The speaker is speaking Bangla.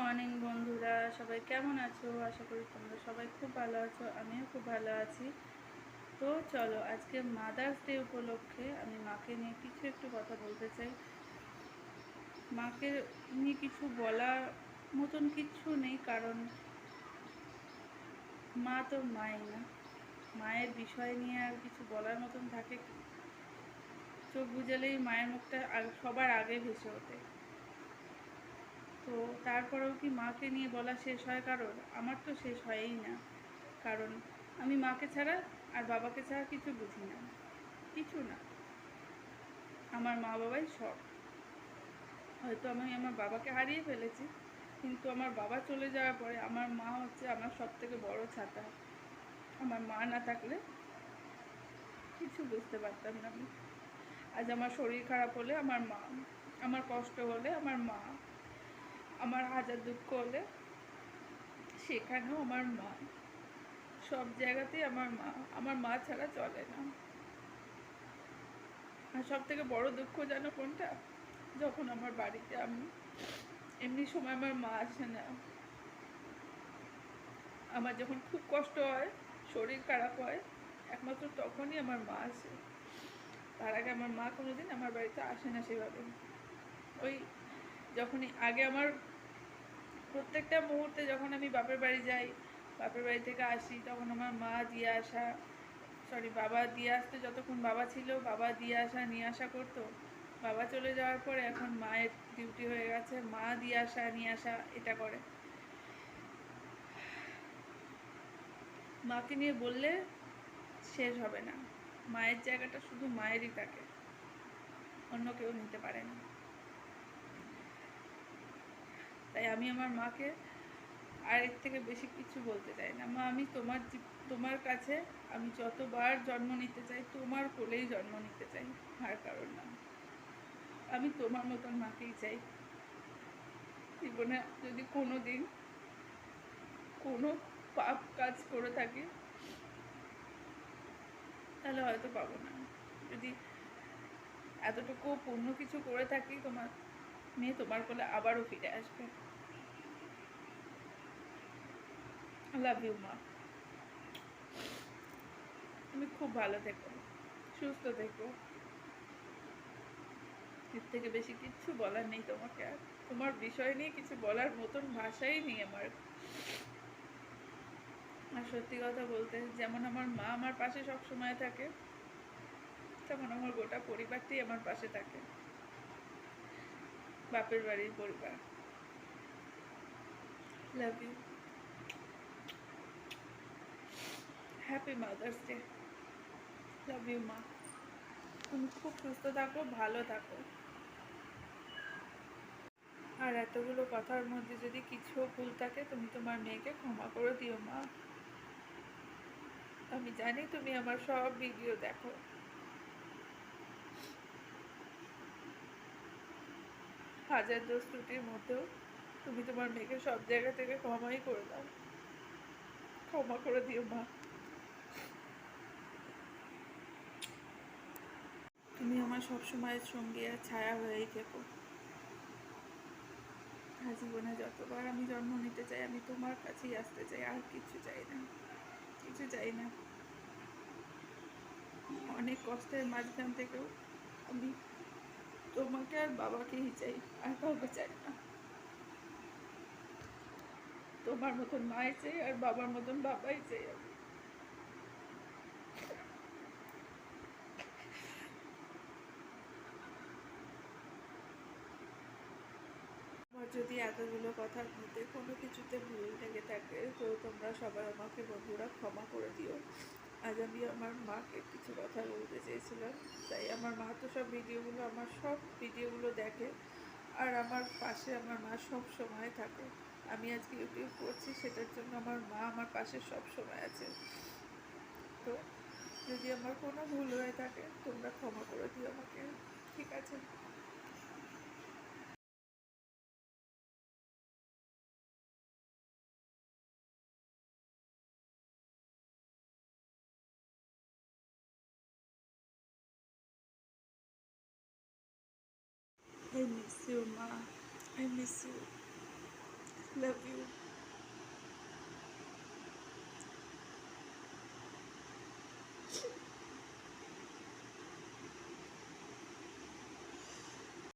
মর্নিং বন্ধুরা, সবাই কেমন আছো? আশা করি তোমরা সবাই খুব ভালো আছো, আমিও খুব ভালো আছি। তো চলো, আজকে মাদার্স ডে উপলক্ষে আমি মাকে নিয়ে কিছু একটু কথা বলতে চাই। মাকে নিয়ে কিছু বলার মতন কিচ্ছু নেই, কারণ মা তো মাই না। মায়ের বিষয় নিয়ে আর কিছু বলার মতন থাকে চোখ বুঝালেই মায়ের মুখটা সবার আগে ভেসে ওঠে। তো তারপরেও কি মাকে নিয়ে বলা শেষ হয়? কারোর আমার তো শেষ হয়ই না। কারণ আমি মাকে ছাড়া আর বাবাকে ছাড়া কিছু বুঝি না। কিছু না। আমার মা বাবাই সব হয়তো আমি আমার বাবাকে হারিয়ে ফেলেছি, কিন্তু আমার বাবা চলে যাওয়ার পরে আমার মা হচ্ছে আমার সব থেকে বড় ছাতা। আমার মা না থাকলে কিছু বুঝতে পারতাম না আমি। আজ আমার শরীর খারাপ হলে আমার মা, আমার কষ্ট হলে আমার মা আমার হাজার দুঃখ হলে, সেখানেও আমার মা। সব জায়গাতেই আমার মা। আমার মা ছাড়া চলে না। আর সব থেকে বড় দুঃখ জানো কোনটা? যখন আমার বাড়িতে আমি এমনি সময় আমার মা আসে না। আমার যখন খুব কষ্ট হয়, শরীর খারাপ হয়, একমাত্র তখনই আমার মা আসে। তার আগে আমার মা কোনোদিন আমার বাড়িতে আসে না সেভাবে। ওই যখনই আগে আমার প্রত্যেকটা মুহূর্তে যখন আমি বাপের বাড়ি যাই, বাপের বাড়ি থেকে আসি, তখন আমার মা দিয়ে আসা সরি বাবা দিয়ে আসতে যতক্ষণ বাবা ছিল, বাবা দিয়ে আসা, নিয়ে আসা করতো। বাবা চলে যাওয়ার পরে এখন মায়ের ডিউটি হয়ে গেছে, মা দিয়ে আসা, নিয়ে আসা, এটা করে। মাকে নিয়ে বললে শেষ হবে না। মায়ের জায়গাটা শুধু মায়েরই থাকে। অন্য কেউ নিতে পারে না তাই আমি আমার মাকে আর এর থেকে বেশি কিছু বলতে চাই না। মা, আমি তোমার তোমার কাছে আমি যতবার জন্ম নিতে চাই, তোমার কোলেই জন্ম নিতে চাই। আর কারণ না। আমি তোমার মতন মাকেই চাই। জীবনে যদি কোনো দিন কোনো পাপ কাজ করে থাকি, তাহলে হয়তো পাবো না। যদি এতটুকু পূর্ণ কিছু করে থাকি, তোমার মেয়ে তোমার কোলে আবারও ফিরে আসবে। লাভ ইউ মা তুমি খুব ভালো থেকো, সুস্থ থেকো। এর থেকে বেশি কিচ্ছু বলার নেই তোমাকে আর। তোমার বিষয় নিয়ে কিছু বলার মতন ভাষাই নেই আমার। আর সত্যি কথা বলতে, যেমন আমার মা আমার পাশে সব সময় থাকে, তেমন আমার গোটা পরিবারটি আমার পাশে থাকে। বাপের বাড়ির পরিবার। Love you happy mother's day love you মা তুমি খুব সুস্থ থাকো, ভালো থাকো। আর এতগুলো কথার মধ্যে যদি কিছু ভুল থাকে, তুমি তোমার মেয়েকে ক্ষমা করে দিও, মা। আমি জানি তুমি আমার সব ভিডিও দেখো। হাজার দোষ ত্রুটির মধ্যেও তুমি তোমার মেয়েকে সব জায়গা থেকে ক্ষমাই করে দাও। ক্ষমা করে দিও, মা তুমি আমার সবসময়ের সঙ্গী আর ছায়া হয়েই থেকো। আর জীবনে যতবার আমি জন্ম নিতে চাই, আমি তোমার কাছেই আসতে চাই, আর কিছু চাই না। কিছু চাই না। অনেক কষ্টের মাঝখান থেকেও আমি তোমাকে আর বাবাকেই চাই, আর কাউকে চাই না। তোমার মতন মাই চাই, আর বাবার মতন বাবাই চাই আমি। যদি এতগুলো কথার মধ্যে কোনো কিছুতে ভুল লেগে থাকে, তো তোমরা সবাই আমাকে বন্ধুরা ক্ষমা করে দিও। আজ আমি আমার মাকে কিছু কথা বলতে চেয়েছিলাম, তাই আমার মা তো সব ভিডিওগুলো, আমার সব ভিডিওগুলো দেখে আর আমার পাশে আমার মা সব সময় থাকে। আমি আজকে ইউটিউব করছি, সেটার জন্য আমার মা আমার পাশে সব সময় আছে। তো যদি আমার কোনো ভুল হয়ে থাকে, তোমরা ক্ষমা করে দিও আমাকে, ঠিক আছে? I miss you, Ma. I miss you. Love you.